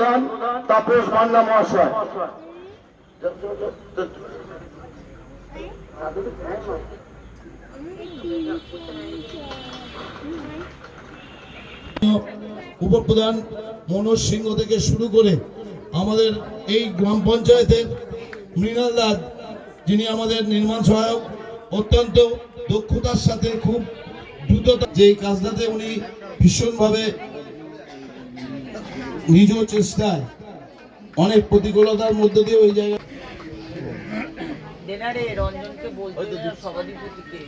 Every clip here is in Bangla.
প্রধান তাপস মান্না মহাশয়। উপপ্রধান মনোজ সিংহ থেকে শুরু করে আমাদের এই গ্রাম পঞ্চায়েতের মৃণাল দাস, যিনি আমাদের নির্মাণ সহায়ক, অত্যন্ত দক্ষতার সাথে খুব দ্রুত যে কাজটাতে উনি ভীষণভাবে নিজ চেষ্টায় অনেক প্রতিকূলতার মধ্য দিয়ে ওই সভাধিপতিকে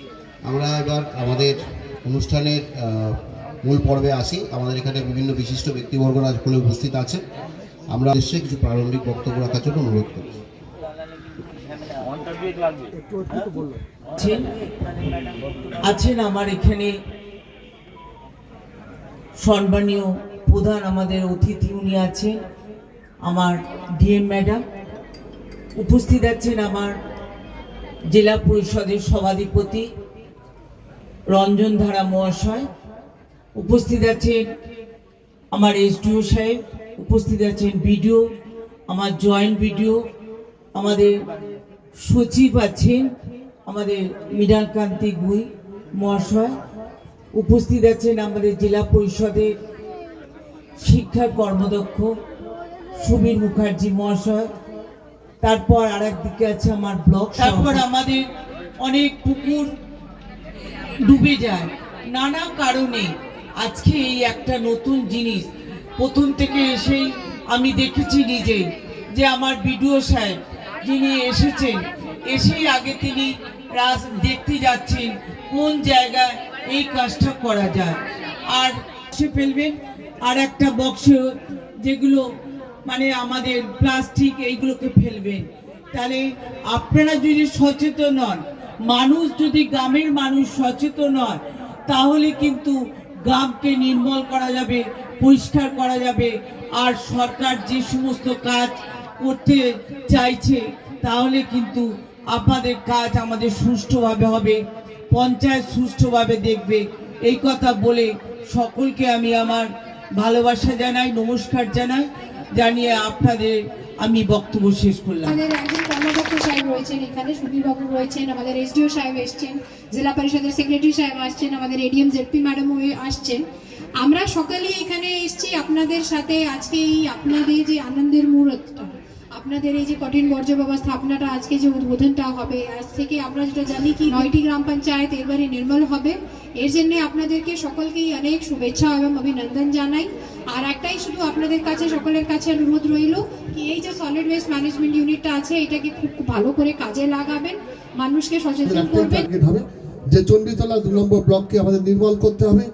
আমরা এবার আমাদের অনুষ্ঠানের মূল পর্বে আসি। আমাদের এখানে বিভিন্ন বিশিষ্ট ব্যক্তিবর্গরা আজকে উপস্থিত আছে আমরা এসে কিছু প্রারম্ভিক বক্তব্য রাখার জন্য অনুরোধ করছি। আছেন আছেন আমার এখানে সম্মানীয় প্রধান আমাদের অতিথি উনি আছেন, আমার ডিএম ম্যাডাম। উপস্থিত আছেন আমার জেলা পরিষদের সভাধিপতি রঞ্জন ধারা মহাশয়। উপস্থিত আছেন আমার এসডিও সাহেব, উপস্থিত আছেন বিডিও, আমার জয়েন্ট বিডিও, আমাদের সচিব আছেন আমাদের মৃণালকান্তি গুই মহাশয়। উপস্থিত আছেন আমাদের জেলা পরিষদের শিক্ষা কর্মদক্ষ সুবীর মুখার্জি মহাশয়। তারপর আর একদিকে আছে আমার ব্লক তারপর আমাদের অনেক পুকুর ডুবে যায়। নানা কারণে আজকে এই একটা নতুন জিনিস। প্রথম থেকে এসেই আমি দেখেছি নিজে যে আমার বিডিও সাহেব যিনি এসেছেন, এসেই আগে তিনি দেখতে যাচ্ছেন কোন জায়গায় এই কাজটা করা যায়। আর সে ফেলবেন। আর একটা বক্স যেগুলো মানে আমাদের প্লাস্টিক এইগুলোকে ফেলবেন। তাহলে আপনারা যদি সচেতন হন, মানুষ যদি গ্রামের মানুষ সচেতন হয়, তাহলে কিন্তু গ্রামকে নির্মল করা যাবে, পরিষ্কার করা যাবে। আর সরকার যে সমস্ত কাজ করতে চাইছে, তাহলে কিন্তু আপনাদের কাজ আমাদের সুষ্ঠুভাবে হবে, পঞ্চায়েত সুষ্ঠুভাবে দেখবে। এই কথা বলে সকলকে আমি আমার ভালোবাসা জানাই, নমস্কার জানাই। জানিয়ে আপনাদের আমি বক্তব্য শেষ করলাম। আমাদের একজন কর্মদক্ষ সাহেব রয়েছেন এখানে সুবীর রয়েছেন, আমাদের এসডিও সাহেব এসছেন, জেলা পরিষদের সেক্রেটারি সাহেব আসছেন, আমাদের এডিএম জেডপি ম্যাডামও আসছেন। আমরা সকালে এখানে এসছি আপনাদের সাথে আজকে এই আপনাদের যে আনন্দের মুহূর্তটা। আপনাদের এই যে কঠিন বর্জ্য ব্যবস্থাপনাটা আজকে যে উদ্বোধনটা হবে আজ থেকে আমরা যেটা জানি কি নয়টি গ্রাম পঞ্চায়েত এবারে নির্মল হবে। এর জন্য আপনাদেরকে সকলকেই অনেক শুভেচ্ছা এবং অভিনন্দন জানাই। আর একটাই শুধু আপনাদের কাছে সকলের কাছে অনুরোধ রইল কি এই যে সলিড ওয়েস্ট ম্যানেজমেন্ট ইউনিটটা আছে এটাকে খুব ভালো করে কাজে লাগাবেন মানুষকে সচেতন করবেন। যে চণ্ডীতলা দু নম্বর ব্লককে আমাদের নির্মল করতে হবে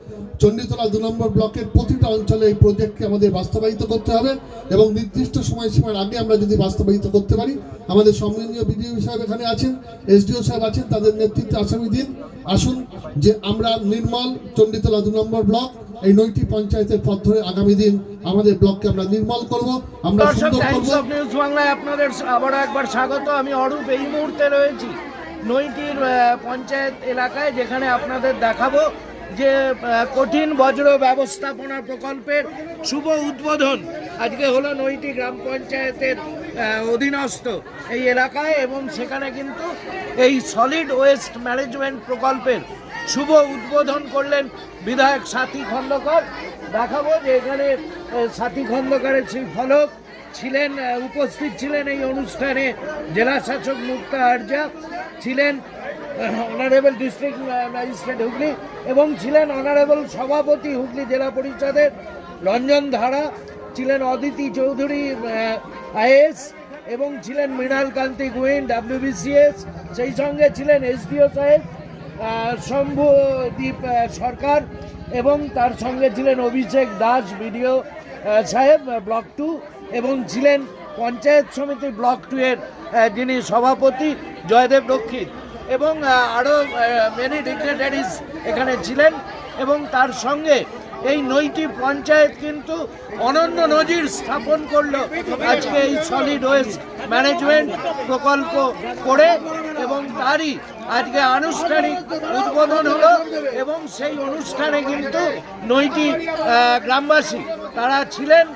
চণ্ডীতলা দু নম্বর ব্লকের প্রতিটা অঞ্চলে এই প্রজেক্টকে আমাদের বাস্তবায়িত করতে হবে এবং নির্দিষ্ট সময়সীমার আগে আমরা যদি বাস্তবায়িত করতে পারি আমাদের সম্মানীয় বিডিও সাহেব এখানে আছেন এসডিও সাহেব আছেন তাদের নেতৃত্বে আসামি দিন। আসুন যে আমরা নির্মল চণ্ডীতলা দু নম্বর ব্লক এই নয়টি পঞ্চায়েতের পথ ধরে আগামী দিন আমাদের ব্লককে আমরা নির্মল করব আমরা সুন্দর করব। নিউজ বাংলায় আপনাদের একবার স্বাগত। আমি অরূপ এই মুহূর্তে রয়েছি নৈটির পঞ্চায়েত এলাকায় যেখানে আপনাদের দেখাবো। যে কঠিন বজ্র ব্যবস্থাপনা প্রকল্পের শুভ উদ্বোধন আজকে হলো নৈটি গ্রাম পঞ্চায়েতের অধীনস্থ এই এলাকায় এবং সেখানে কিন্তু এই সলিড ওয়েস্ট ম্যানেজমেন্ট প্রকল্পের শুভ উদ্বোধন করলেন বিধায়ক সাথী খন্দকার। দেখাবো যে এখানে সাথী খন্দকারের সেই ফলক ছিলেন উপস্থিত ছিলেন এই অনুষ্ঠানে জেলা শাসক মুক্তা আরজা ছিলেন অনারেবল ডিস্ট্রিক্ট ম্যাজিস্ট্রেট হুগলি এবং ছিলেন অনারেবল সভাপতি হুগলি জেলা পরিষদের রঞ্জন ধারা, ছিলেন অদিতি চৌধুরী আইএস এবং ছিলেন মৃণাল কান্তি গোয়েন ডাব্লিউবিসিএস, সেই সঙ্গে ছিলেন এসডিও সাহেব শম্ভুদীপ সরকার এবং তার সঙ্গে ছিলেন অভিষেক দাস, বিডিও সাহেব ব্লক টু এবং ছিলেন পঞ্চায়েত সমিতি ব্লক টু এর যিনি সভাপতি জয়দেব রক্ষিত এবং আরও মেনি ডিগনেটারিজ এখানে ছিলেন এবং তার সঙ্গে এই নয়টি পঞ্চায়েত কিন্তু অনন্য নজির স্থাপন করল। আজকে এই সলিড ওয়েস্ট ম্যানেজমেন্ট প্রকল্প করে এবং তারই আজকে আনুষ্ঠানিক উদ্বোধন হলো এবং সেই অনুষ্ঠানে কিন্তু নয়টি গ্রামবাসী তারা ছিলেন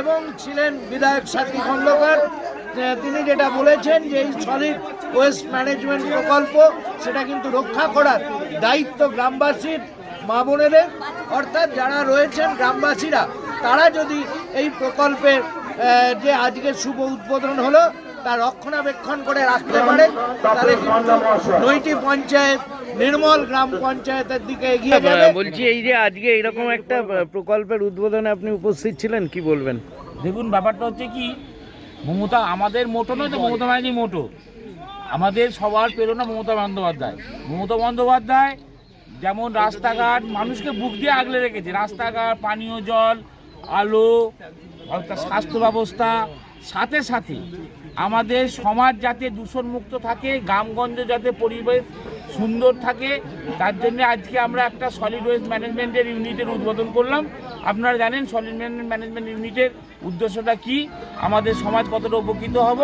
এবং ছিলেন বিধায়ক সাথী খন্দকার তিনি যেটা বলেছেন যে এই সলিড ওয়েস্ট ম্যানেজমেন্ট প্রকল্প সেটা কিন্তু রক্ষা করার দায়িত্ব গ্রামবাসীর। মা বোনেদের অর্থাৎ যারা রয়েছেন গ্রামবাসীরা তারা যদি এই প্রকল্পের যে আজকে শুভ উদ্বোধন হলো তা রক্ষণাবেক্ষণ করে রাখতে পারে তাহলে কিন্তু নয়টি পঞ্চায়েত নির্মল গ্রাম পঞ্চায়েতের দিকে এগিয়ে যাবে। বলছি এই যে আজকে এরকম একটা প্রকল্পের উদ্বোধনে আপনি উপস্থিত ছিলেন কি বলবেন? দেখুন ব্যাপারটা হচ্ছে কি মমতা আমাদের মোটো নয় তো মমতা ব্যানার্জি মোটো। আমাদের সবার প্রেরণা মমতা বন্দ্যোপাধ্যায়। মমতা বন্দ্যোপাধ্যায় যেমন রাস্তাঘাট, মানুষকে বুক দিয়ে আগলে রেখেছে। রাস্তাঘাট, পানীয় জল, আলো, অর্থাৎ স্বাস্থ্য ব্যবস্থা। সাথে সাথে আমাদের সমাজ যাতে দূষণমুক্ত থাকে, গ্রামগঞ্জ যাতে পরিবেশ সুন্দর থাকে, তার জন্য আজকে আমরা একটা সলিড ওয়েস্ট ম্যানেজমেন্টের ইউনিটের উদ্বোধন করলাম। আপনারা জানেন সলিড ম্যানেজমেন্ট ইউনিটের উদ্দেশ্যটা কি? আমাদের সমাজ কতটা উপকৃত হব?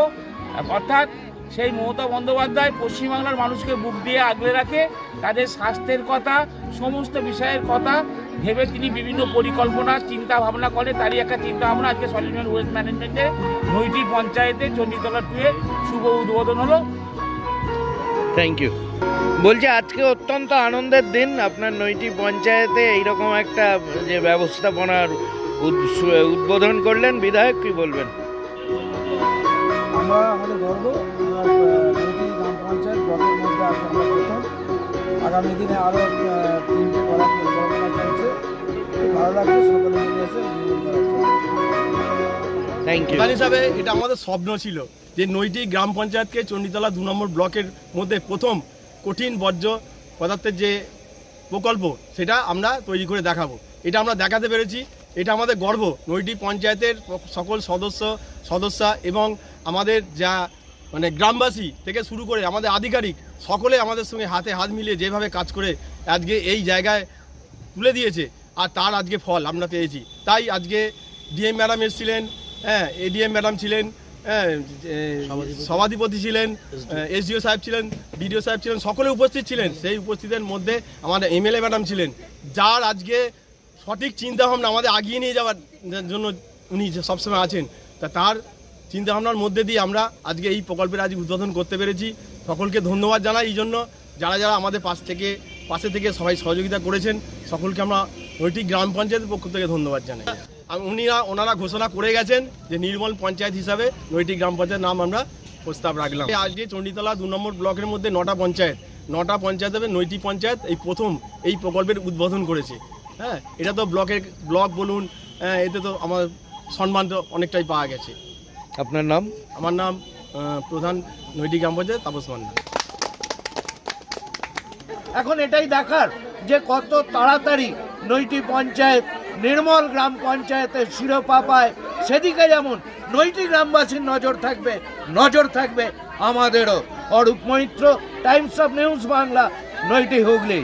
অর্থাৎ সেই মমতা বন্দ্যোপাধ্যায় পশ্চিমবাংলার মানুষকে বুক দিয়ে আগলে রাখে তাদের স্বাস্থ্যের কথা সমস্ত বিষয়ের কথা ভেবে তিনি বিভিন্ন পরিকল্পনা চিন্তা ভাবনা করে। তারই একটা চিন্তা ভাবনা আজকে সলিড ওয়েস্ট ম্যানেজমেন্টে নৈটি পঞ্চায়েতে চণ্ডীতলা টুয়ে শুভ উদ্বোধন হলো। থ্যাংক ইউ বলছি আজকে অত্যন্ত আনন্দের দিন। আপনার নৈটি পঞ্চায়েতে এইরকম একটা যে ব্যবস্থাপনার উদ- উদ্বোধন করলেন বিধায়ক কি বলবেন? আমরা আমাদের গর্ব আগামী দিনে আরও তিনটে করার পরিকল্পনা চলছে। খুব ভালো লাগছে সকলে মিলে এসে প্রধান হিসাবে এটা আমাদের স্বপ্ন ছিল যে নৈটি গ্রাম পঞ্চায়েতকে চণ্ডীতলা দু নম্বর ব্লকের মধ্যে প্রথম কঠিন বর্জ্য পদার্থের যে প্রকল্প সেটা আমরা তৈরি করে দেখাবো। এটা আমরা দেখাতে পেরেছি। এটা আমাদের গর্ব। নৈটি পঞ্চায়েতের সকল সদস্য সদস্যা এবং আমাদের যা মানে গ্রামবাসী থেকে শুরু করে আমাদের আধিকারিক সকলে আমাদের সঙ্গে হাতে হাত মিলিয়ে যেভাবে কাজ করে আজকে এই জায়গায় তুলে দিয়েছে আর তার আজকে ফল আমরা পেয়েছি। তাই আজকে ডিএম ম্যাডাম এসেছিলেন হ্যাঁ এডিএম ম্যাডাম ছিলেন হ্যাঁ সভাধিপতি। ছিলেন এসডিও সাহেব ছিলেন বিডিও সাহেব ছিলেন সকলে উপস্থিত ছিলেন। সেই উপস্থিতের মধ্যে আমাদের এমএলএ ম্যাডাম ছিলেন যার আজকে সঠিক চিন্তাভাবনা আমাদের আগিয়ে নিয়ে যাওয়ার জন্য উনি সবসময় আছেন। তা তার চিন্তাভাবনার মধ্যে দিয়ে আমরা আজকে এই প্রকল্পের আজ উদ্বোধন করতে পেরেছি। সকলকে ধন্যবাদ জানাই এই জন্য। যারা যারা আমাদের পাশ থেকে পাশে থেকে সবাই সহযোগিতা করেছেন সকলকে আমরা নৈতিক গ্রাম পঞ্চায়েতের পক্ষ থেকে ধন্যবাদ জানাই। উনিরা ওনারা ঘোষণা করে গেছেন যে নির্মল পঞ্চায়েত হিসাবে নৈতিক গ্রাম পঞ্চায়েত নাম আমরা প্রস্তাব রাখলাম। আজকে চণ্ডীতলা দু নম্বর ব্লকের মধ্যে নটা পঞ্চায়েত নটা পঞ্চায়েত হবে নৈটি পঞ্চায়েত এই প্রথম এই প্রকল্পের উদ্বোধন করেছে। হ্যাঁ এটা তো ব্লকের ব্লক বলুন হ্যাঁ, এতে তো আমার সম্মান তো অনেকটাই পাওয়া গেছে। আপনার নাম? আমার নাম প্রধান নৈতিক গ্রাম পঞ্চায়েত তাপস মান্না। এখন এটাই দেখার যে কত তাড়াতাড়ি নৈটি পঞ্চায়েত নির্মল গ্রাম পঞ্চায়েতের শিরোপা পায়। সেদিকে যেমন নৈটি গ্রামবাসীর নজর থাকবে নজর থাকবে আমাদেরও। Arup Maitra Times of News Bangla Naiti Hooghly.